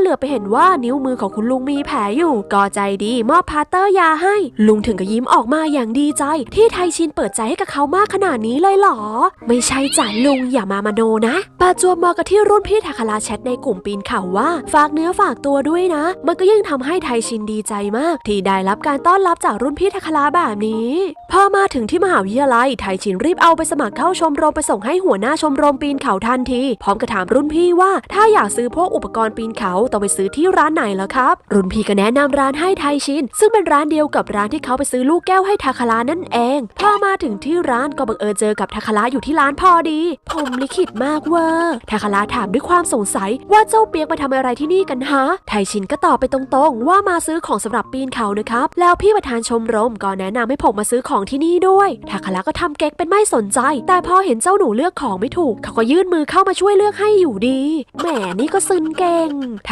เหลือไปเห็นว่านิ้วมือของคุณลุงมีแผลอยู่ ก็ใจดีมอบพาสเตอร์ยาให้ ลุงถึงกับยิ้มออกมาอย่างดีใจ ที่ไทชินเปิดใจให้กับเขามากขนาดนี้เลยเหรอ ไม่ใช่จ้ะลุงอย่ามามาโนนะประจวบมากับที่รุ่นพี่ทาคาราแชทในกลุ่มปีนเขาว่า ฝากเนื้อฝากตัวด้วยนะ มันก็ยิ่งทำให้ไทชินดีใจมาก ที่ได้รับการต้อนรับจากรุ่นพี่ทาคาราแบบนี้ พอมาถึงที่มหาวิทยาลัยไทชินรีบเอาไปสมัครเข้าชมรมไปส่งให้หัวหน้าชมรมปีนเขาทันที พร้อมกับถามรุ่นพี่ว่า ถ้าอยากซื้อพวกอุปกรณ์ปีนเขาต้องไปซื้อที่ร้านไหนล่ะครับ รุ่นพี่ก็แนะนำร้านให้ไทชิน ซึ่งเป็นร้านเดียวกับร้านที่เขาไปซื้อลูกแก้วให้ทาคารานั่นเอง พอมาถึงที่ร้านก็บังเอิญเจอกับทาคาราอยู่ที่ร้านพอดี ผมลิขิตมากเวอร์ทาคาราถามด้วยความสงสัยว่าเจ้าเปียกมาทำอะไรที่นี่กันฮะ ไทชินก็ตอบไปตรงๆ ว่ามาซื้อของสำหรับปีนเขานะครับ แล้วพี่ประธานชมรมก็แนะนำให้ผมมาซื้อของที่นี่ด้วยทาคาราก็ทำเก๊กเป็นไม่สนใจ แต่พอเห็นเจ้าหนูเลือกของไม่ถูก เขาก็ยื่นมือเข้ามาช่วยเลือกให้อยู่ดี แหมนี่ก็ซึนเก่ง ไท